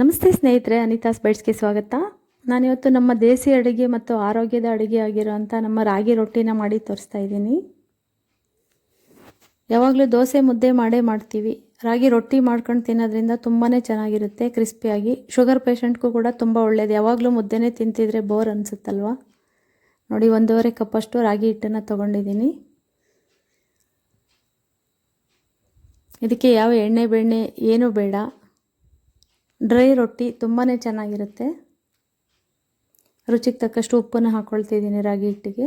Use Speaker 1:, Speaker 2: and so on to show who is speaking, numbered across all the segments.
Speaker 1: ನಮಸ್ತೆ ಸ್ನೇಹಿತರೆ, ಅನಿತಾಸ್ ಬೈಟ್ಸ್ಗೆ ಸ್ವಾಗತ. ನಾನಿವತ್ತು ನಮ್ಮ ದೇಸಿ ಅಡುಗೆ ಮತ್ತು ಆರೋಗ್ಯದ ಅಡುಗೆ ಆಗಿರೋಂಥ ನಮ್ಮ ರಾಗಿ ರೊಟ್ಟಿನ ಮಾಡಿ ತೋರಿಸ್ತಾ ಇದ್ದೀನಿ. ಯಾವಾಗಲೂ ದೋಸೆ ಮುದ್ದೆ ಮಾಡೇ ಮಾಡ್ತೀವಿ. ರಾಗಿ ರೊಟ್ಟಿ ಮಾಡ್ಕೊಂಡು ತಿನ್ನೋದ್ರಿಂದ ತುಂಬಾ ಚೆನ್ನಾಗಿರುತ್ತೆ, ಕ್ರಿಸ್ಪಿಯಾಗಿ. ಶುಗರ್ ಪೇಷಂಟ್ಗೂ ಕೂಡ ತುಂಬ ಒಳ್ಳೆಯದು ಯಾವಾಗಲೂ ಮುದ್ದೆನೇ ತಿಂತಿದ್ರೆ ಬೋರ್ ಅನಿಸುತ್ತಲ್ವ? ನೋಡಿ, ಒಂದೂವರೆ ಕಪ್ಪಷ್ಟು ರಾಗಿ ಹಿಟ್ಟನ್ನು ತೊಗೊಂಡಿದ್ದೀನಿ. ಇದಕ್ಕೆ ಯಾವ ಎಣ್ಣೆ, ಬೆಣ್ಣೆ ಏನೂ ಬೇಡ. ಡ್ರೈ ರೊಟ್ಟಿ ತುಂಬಾ ಚೆನ್ನಾಗಿರುತ್ತೆ. ರುಚಿಗೆ ತಕ್ಕಷ್ಟು ಉಪ್ಪನ್ನು ಹಾಕ್ಕೊಳ್ತಿದ್ದೀನಿ ರಾಗಿ ಹಿಟ್ಟಿಗೆ.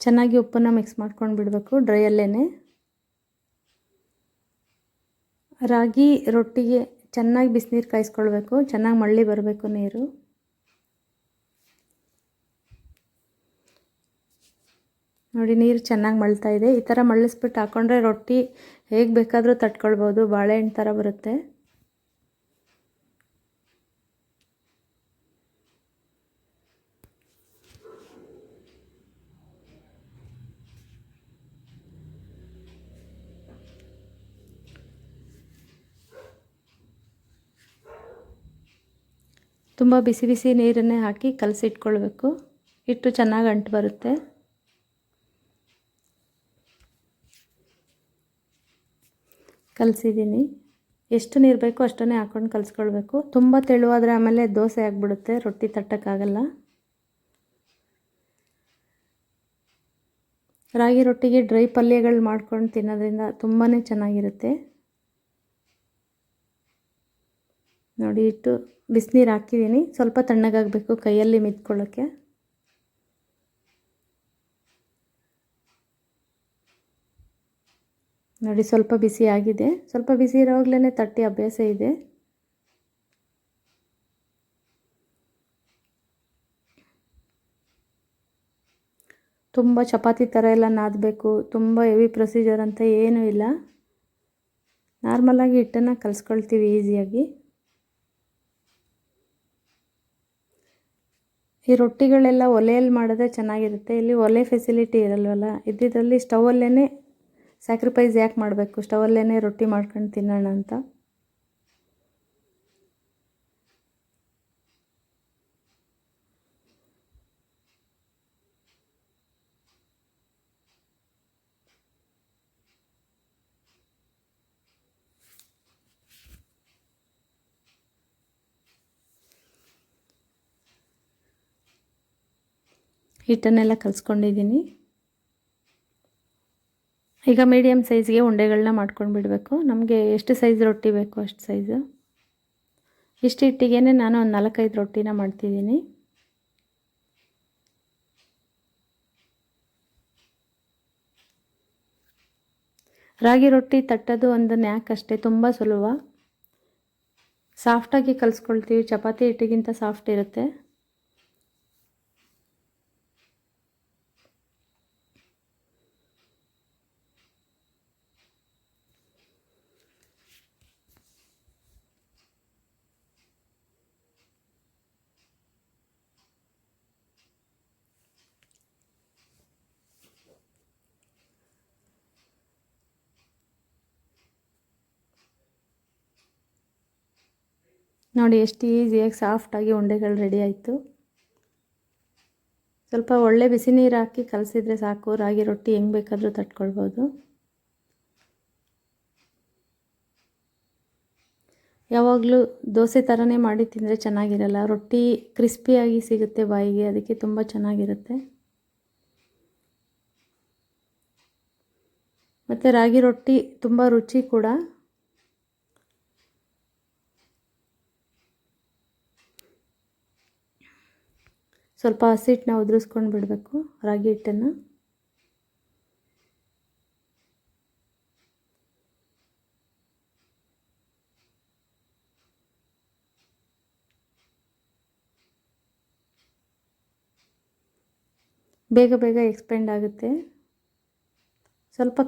Speaker 1: ಚೆನ್ನಾಗಿ ಉಪ್ಪನ್ನು ಮಿಕ್ಸ್ ಮಾಡ್ಕೊಂಡು ಬಿಡಬೇಕು ಡ್ರೈಯಲ್ಲೇ ರಾಗಿ ರೊಟ್ಟಿಗೆ ಚೆನ್ನಾಗಿ ಬಿಸಿನೀರು ಕಾಯಿಸ್ಕೊಳ್ಬೇಕು, ಚೆನ್ನಾಗಿ ಮಳ್ಳಿ ಬರಬೇಕು ನೀರು. ನೋಡಿ, ನೀರು ಚೆನ್ನಾಗಿ ಮಳ್ತಾ ಇದೆ. ಈ ಥರ ಮಳ್ಳಿಸ್ಬಿಟ್ಟು ಹಾಕ್ಕೊಂಡ್ರೆ ರೊಟ್ಟಿ ಹೇಗೆ ಬೇಕಾದರೂ ತಟ್ಕೊಳ್ಬೋದು. ಬಾಳೆಹಣ್ಣು ಥರ ಬರುತ್ತೆ. ತುಂಬ ಬಿಸಿ ಬಿಸಿ ನೀರನ್ನೇ ಹಾಕಿ ಕಲಸಿಟ್ಕೊಳ್ಬೇಕು. ಹಿಟ್ಟು ಚೆನ್ನಾಗಿ ಅಂಟು ಬರುತ್ತೆ. ಕಲಸಿದ್ದೀನಿ. ಎಷ್ಟು ನೀರು ಬೇಕೋ ಅಷ್ಟನ್ನೇ ಹಾಕ್ಕೊಂಡು ಕಲಿಸ್ಕೊಳ್ಬೇಕು. ತುಂಬ ತೆಳುವಾದರೆ ಆಮೇಲೆ ದೋಸೆ ಆಗಿಬಿಡುತ್ತೆ, ರೊಟ್ಟಿ ತಟ್ಟೋಕ್ಕಾಗಲ್ಲ. ರಾಗಿ ರೊಟ್ಟಿಗೆ ಡ್ರೈ ಪಲ್ಯಗಳು ಮಾಡ್ಕೊಂಡು ತಿನ್ನೋದ್ರಿಂದ ತುಂಬಾ ಚೆನ್ನಾಗಿರುತ್ತೆ. ನೋಡಿ, ಇಟ್ಟು ಬಿಸಿನೀರು ಹಾಕಿದ್ದೀನಿ. ಸ್ವಲ್ಪ ತಣ್ಣಗಾಗಬೇಕು ಕೈಯಲ್ಲಿ ಮಿತ್ಕೊಳ್ಳೋಕ್ಕೆ. ನೋಡಿ, ಸ್ವಲ್ಪ ಬಿಸಿ ಆಗಿದೆ. ಸ್ವಲ್ಪ ಬಿಸಿ ಇರೋವಾಗಲೇ ತಟ್ಟಿ ಅಭ್ಯಾಸ ಇದೆ. ತುಂಬ ಚಪಾತಿ ಥರ ಎಲ್ಲ ನಾದಬೇಕು. ತುಂಬ ಹೆವಿ ಪ್ರೊಸೀಜರ್ ಅಂತ ಏನೂ ಇಲ್ಲ. ನಾರ್ಮಲಾಗಿ ಹಿಟ್ಟನ್ನು ಕಲಿಸ್ಕೊಳ್ತೀವಿ ಈಸಿಯಾಗಿ. ಈ ರೊಟ್ಟಿಗಳೆಲ್ಲ ಒಲೆಯಲ್ಲಿ ಮಾಡಿದ್ರೆ ಚೆನ್ನಾಗಿರುತ್ತೆ. ಇಲ್ಲಿ ಒಲೆ ಫೆಸಿಲಿಟಿ ಇರಲ್ವಲ್ಲ? ಇದ್ದಿದ್ರಲ್ಲಿ ಸ್ಟವಲ್ಲೇ ಸ್ಯಾಕ್ರಿಫೈಸ್ ಯಾಕೆ ಮಾಡಬೇಕು? ಸ್ಟವಲ್ಲೇ ರೊಟ್ಟಿ ಮಾಡ್ಕೊಂಡು ತಿನ್ನೋಣ ಅಂತ. ಹಿಟ್ಟನ್ನೆಲ್ಲ ಕಲಿಸ್ಕೊಂಡಿದ್ದೀನಿ. ಈಗ ಮೀಡಿಯಮ್ ಸೈಜ್ಗೆ ಉಂಡೆಗಳನ್ನ ಮಾಡ್ಕೊಂಡು ಬಿಡಬೇಕು. ನಮಗೆ ಎಷ್ಟು ಸೈಜ್ ರೊಟ್ಟಿ ಬೇಕು ಅಷ್ಟು ಸೈಜು ಇಷ್ಟು ಹಿಟ್ಟಿಗೆ ನಾನು ಒಂದು ನಾಲ್ಕೈದು ರೊಟ್ಟಿನ ಮಾಡ್ತಿದ್ದೀನಿ. ರಾಗಿ ರೊಟ್ಟಿ ತಟ್ಟೋದು ಒಂದು ನ್ಯಾಕ್ ಅಷ್ಟೇ, ತುಂಬ ಸುಲಭ. ಸಾಫ್ಟಾಗಿ ಕಲಿಸ್ಕೊಳ್ತೀವಿ, ಚಪಾತಿ ಹಿಟ್ಟಿಗಿಂತ ಸಾಫ್ಟ್ ಇರುತ್ತೆ. ನೋಡಿ ಎಷ್ಟು ಈಸಿಯಾಗಿ ಸಾಫ್ಟಾಗಿ ಉಂಡೆಗಳು ರೆಡಿ ಆಯಿತು. ಸ್ವಲ್ಪ ಒಳ್ಳೆ ಬಿಸಿ ನೀರು ಹಾಕಿ ಕಲಸಿದ್ರೆ ಸಾಕು. ರಾಗಿ ರೊಟ್ಟಿ ಹೆಂಗೆ ಬೇಕಾದರೂ ತಟ್ಕೊಳ್ಬೋದು. ಯಾವಾಗಲೂ ದೋಸೆ ಥರನೇ ಮಾಡಿ ತಿಂದರೆ ಚೆನ್ನಾಗಿರಲ್ಲ. ರೊಟ್ಟಿ ಕ್ರಿಸ್ಪಿಯಾಗಿ ಸಿಗುತ್ತೆ ಬಾಯಿಗೆ. ಅದಕ್ಕೆ ತುಂಬ ಚೆನ್ನಾಗಿರುತ್ತೆ. ಮತ್ತು ರಾಗಿ ರೊಟ್ಟಿ ತುಂಬ ರುಚಿ ಕೂಡ. ಸ್ವಲ್ಪ ಹಸಿಟ್ಟನ್ನ ಉದುರಿಸ್ಕೊಂಡು ಬಿಡಬೇಕು, ರಾಗಿ ಹಿಟ್ಟನ್ನು. ಬೇಗ ಬೇಗ ಎಕ್ಸ್ಪೆಂಡ್ ಆಗುತ್ತೆ. ಸ್ವಲ್ಪ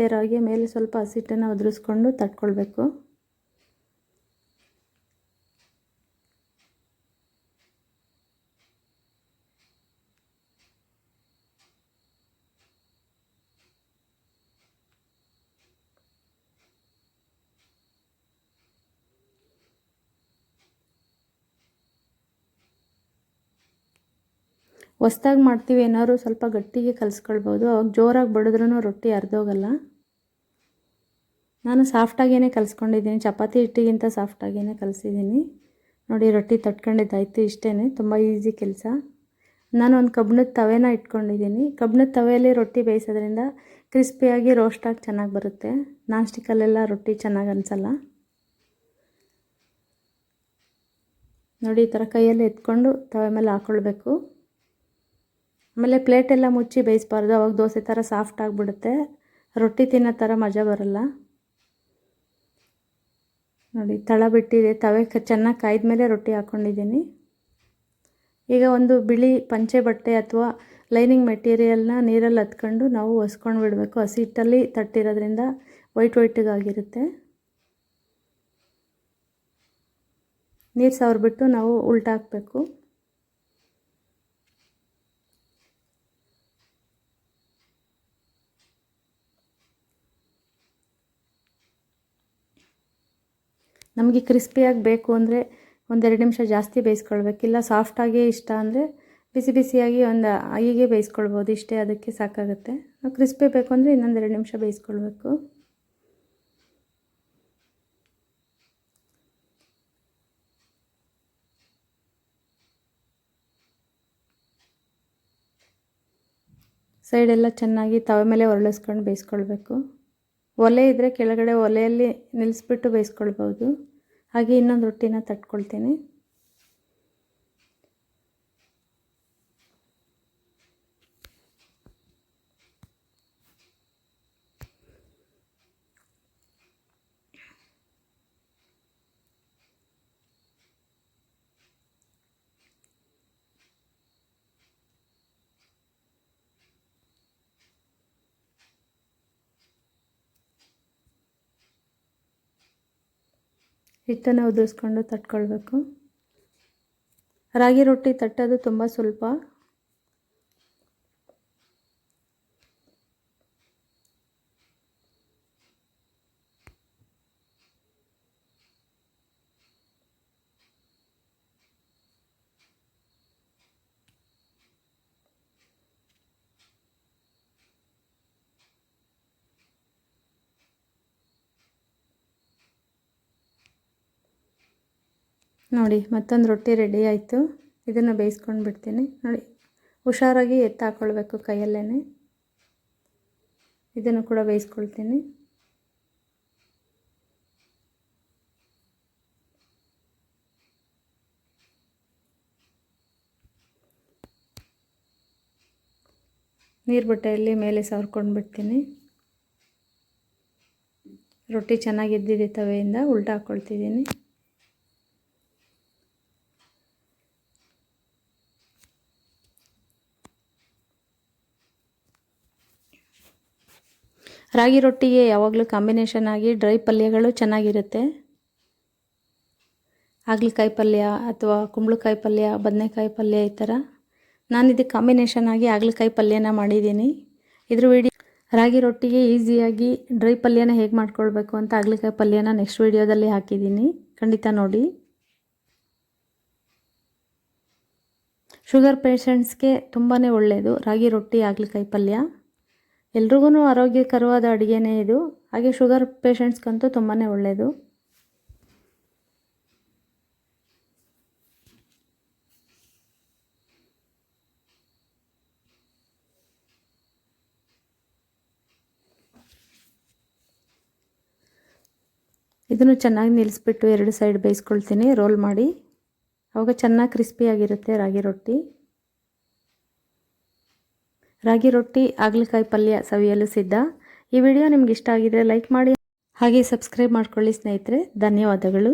Speaker 1: ಇರೋ ಹಾಗೆ ಮೇಲೆ ಸ್ವಲ್ಪ ಹಸಿಟ್ಟನ್ನು ಉದುರಿಸ್ಕೊಂಡು ತಟ್ಕೊಳ್ಬೇಕು. ಹೊಸ್ದಾಗಿ ಮಾಡ್ತೀವಿ ಏನಾದ್ರು ಸ್ವಲ್ಪ ಗಟ್ಟಿಗೆ ಕಲಿಸ್ಕೊಳ್ಬೋದು. ಅವಾಗ ಜೋರಾಗಿ ಬಡಿದ್ರೂ ರೊಟ್ಟಿ ಅರ್ಧೋಗಲ್ಲ ನಾನು ಸಾಫ್ಟಾಗೇ ಕಲಿಸ್ಕೊಂಡಿದ್ದೀನಿ. ಚಪಾತಿ ಹಿಟ್ಟಿಗಿಂತ ಸಾಫ್ಟಾಗೇ ಕಲಿಸಿದ್ದೀನಿ. ನೋಡಿ, ರೊಟ್ಟಿ ತಟ್ಕೊಂಡಿದ್ದಾಯ್ತು ಇಷ್ಟೇ ತುಂಬ ಈಸಿ ಕೆಲಸ. ನಾನು ಒಂದು ಕಬ್ಬಿಣದ ತವೆನ ಇಟ್ಕೊಂಡಿದ್ದೀನಿ. ಕಬ್ಬಿಣದ ತವೆಯಲ್ಲಿ ರೊಟ್ಟಿ ಬೇಯಿಸೋದ್ರಿಂದ ಕ್ರಿಸ್ಪಿಯಾಗಿ ರೋಸ್ಟಾಗಿ ಚೆನ್ನಾಗಿ ಬರುತ್ತೆ. ನಾನ್ ಸ್ಟಿಕ್ಕಲ್ಲೆಲ್ಲ ರೊಟ್ಟಿ ಚೆನ್ನಾಗಿ ಅನಿಸಲ್ಲ. ನೋಡಿ, ಈ ಥರ ಕೈಯಲ್ಲಿ ಎತ್ಕೊಂಡು ತವೆ ಮೇಲೆ ಹಾಕ್ಕೊಳ್ಬೇಕು ಆಮೇಲೆ ಪ್ಲೇಟೆಲ್ಲ ಮುಚ್ಚಿ ಬೇಯಿಸ್ಬಾರ್ದು. ಅವಾಗ ದೋಸೆ ಥರ ಸಾಫ್ಟ್ ಆಗಿಬಿಡುತ್ತೆ. ರೊಟ್ಟಿ ತಿನ್ನೋ ಥರ ಮಜಾ ಬರಲ್ಲ. ನೋಡಿ, ತಳ ಬಿಟ್ಟಿದೆ. ತವೆ ಚೆನ್ನಾಗಿ ಕಾಯ್ದ ಮೇಲೆ ರೊಟ್ಟಿ ಹಾಕ್ಕೊಂಡಿದ್ದೀನಿ ಈಗ ಒಂದು ಬಿಳಿ ಪಂಚೆ ಬಟ್ಟೆ ಅಥವಾ ಲೈನಿಂಗ್ ಮೆಟೀರಿಯಲ್ನ ನೀರಲ್ಲಿ ಹತ್ಕೊಂಡು ನಾವು ಒಸ್ಕೊಂಡು ಬಿಡಬೇಕು. ಹಸಿ ಹಿಟ್ಟಲ್ಲಿ ತಟ್ಟಿರೋದ್ರಿಂದ ವೈಟ್ ವೈಟಿಗಾಗಿರುತ್ತೆ ನೀರು ಸವರ್ಬಿಟ್ಟು ನಾವು ಉಲ್ಟಾ ನಮಗೆ ಕ್ರಿಸ್ಪಿಯಾಗಿ ಬೇಕು ಅಂದರೆ ಒಂದೆರಡು ನಿಮಿಷ ಜಾಸ್ತಿ ಬೇಯಿಸ್ಕೊಳ್ಬೇಕಿಲ್ಲ ಸಾಫ್ಟಾಗೇ ಇಷ್ಟ ಅಂದರೆ ಬಿಸಿ ಬಿಸಿಯಾಗಿ ಒಂದು ಹೀಗೆ ಬೇಯಿಸ್ಕೊಳ್ಬೋದು. ಇಷ್ಟೇ ಅದಕ್ಕೆ ಸಾಕಾಗುತ್ತೆ. ನಾವು ಕ್ರಿಸ್ಪಿ ಬೇಕು ಅಂದರೆ ಇನ್ನೊಂದೆರಡು ನಿಮಿಷ ಬೇಯಿಸ್ಕೊಳ್ಬೇಕು. ಸೈಡೆಲ್ಲ ಚೆನ್ನಾಗಿ ತವೆ ಮೇಲೆ ಒರಳಿಸ್ಕೊಂಡು ಬೇಯಿಸ್ಕೊಳ್ಬೇಕು. ಒಲೆ ಇದ್ದರೆ ಕೆಳಗಡೆ ಒಲೆಯಲ್ಲಿ ನಿಲ್ಲಿಸ್ಬಿಟ್ಟು ಬೇಯಿಸ್ಕೊಳ್ಬೋದು. ಹಾಗೆ ಇನ್ನೊಂದು ರೊಟ್ಟಿನ ತಟ್ಕೊಳ್ತೀನಿ. ಹಿಟ್ಟನ್ನು ಉದುರಿಸ್ಕೊಂಡು ತಟ್ಕೊಳ್ಬೇಕು. ರಾಗಿ ರೊಟ್ಟಿ ತಟ್ಟೋದು ತುಂಬ ಸ್ವಲ್ಪ ನೋಡಿ, ಮತ್ತೊಂದು ರೊಟ್ಟಿ ರೆಡಿ ಆಯಿತು. ಇದನ್ನು ಬೇಯಿಸ್ಕೊಂಡು ಬಿಡ್ತೀನಿ. ನೋಡಿ, ಹುಷಾರಾಗಿ ಎತ್ತು ಹಾಕ್ಕೊಳ್ಬೇಕು ಕೈಯಲ್ಲೇ ಇದನ್ನು ಕೂಡ ಬೇಯಿಸ್ಕೊಳ್ತೀನಿ. ನೀರು ಬಟ್ಟೆಯಲ್ಲಿ ಮೇಲೆ ಸವರ್ಕೊಂಡು ಬಿಡ್ತೀನಿ. ರೊಟ್ಟಿ ಚೆನ್ನಾಗಿ ಎದ್ದಿದೆ ತವೆಯಿಂದ ಉಲ್ಟಾ ಹಾಕ್ಕೊಳ್ತಿದ್ದೀನಿ ರಾಗಿ ರೊಟ್ಟಿಗೆ ಯಾವಾಗಲೂ ಕಾಂಬಿನೇಷನ್ ಆಗಿ ಡ್ರೈ ಪಲ್ಯಗಳು ಚೆನ್ನಾಗಿರುತ್ತೆ. ಹಾಗಲಕಾಯಿ ಪಲ್ಯ ಅಥವಾ ಕುಂಬಳಕಾಯಿ ಪಲ್ಯ, ಬದನೆಕಾಯಿ ಪಲ್ಯ ಈ ಥರ. ನಾನು ಇದಕ್ಕೆ ಕಾಂಬಿನೇಷನ್ ಆಗಿ ಹಾಗಲಕಾಯಿ ಪಲ್ಯನ ಮಾಡಿದ್ದೀನಿ. ಇದ್ರ ವಿಡಿಯೋ ರಾಗಿ ರೊಟ್ಟಿಗೆ ಈಸಿಯಾಗಿ ಡ್ರೈ ಪಲ್ಯನ ಹೇಗೆ ಮಾಡ್ಕೊಳ್ಬೇಕು ಅಂತ ಹಾಗಲಕಾಯಿ ಪಲ್ಯನ ನೆಕ್ಸ್ಟ್ ವೀಡಿಯೋದಲ್ಲಿ ಹಾಕಿದ್ದೀನಿ. ಖಂಡಿತ ನೋಡಿ. ಶುಗರ್ ಪೇಷಂಟ್ಸ್ಗೆ ತುಂಬಾ ಒಳ್ಳೆಯದು ರಾಗಿ ರೊಟ್ಟಿ, ಹಾಗಲಕಾಯಿ ಪಲ್ಯ. ಎಲ್ರಿಗೂ ಆರೋಗ್ಯಕರವಾದ ಅಡುಗೆನೇ ಇದು. ಹಾಗೆ ಶುಗರ್ ಪೇಷಂಟ್ಸ್ಗಂತೂ ತುಂಬಾ ಒಳ್ಳೆಯದು ಇದನ್ನು ಚೆನ್ನಾಗಿ ನಿಲ್ಲಿಸ್ಬಿಟ್ಟು ಎರಡು ಸೈಡ್ ಬೇಯಿಸ್ಕೊಳ್ತೀನಿ. ರೋಲ್ ಮಾಡಿ. ಅವಾಗ ಚೆನ್ನಾಗಿ ಕ್ರಿಸ್ಪಿಯಾಗಿರುತ್ತೆ ರಾಗಿ ರೊಟ್ಟಿ. ರಾಗಿ ರೊಟ್ಟಿ, ಹಾಗಲಕಾಯಿ ಪಲ್ಯ ಸವಿಯಲು ಸಿದ್ಧ. ಈ ವಿಡಿಯೋ ನಿಮ್ಗೆ ಇಷ್ಟ ಆಗಿದ್ರೆ ಲೈಕ್ ಮಾಡಿ. ಹಾಗೆ ಸಬ್ಸ್ಕ್ರೈಬ್ ಮಾಡ್ಕೊಳ್ಳಿ ಸ್ನೇಹಿತರೆ. ಧನ್ಯವಾದಗಳು.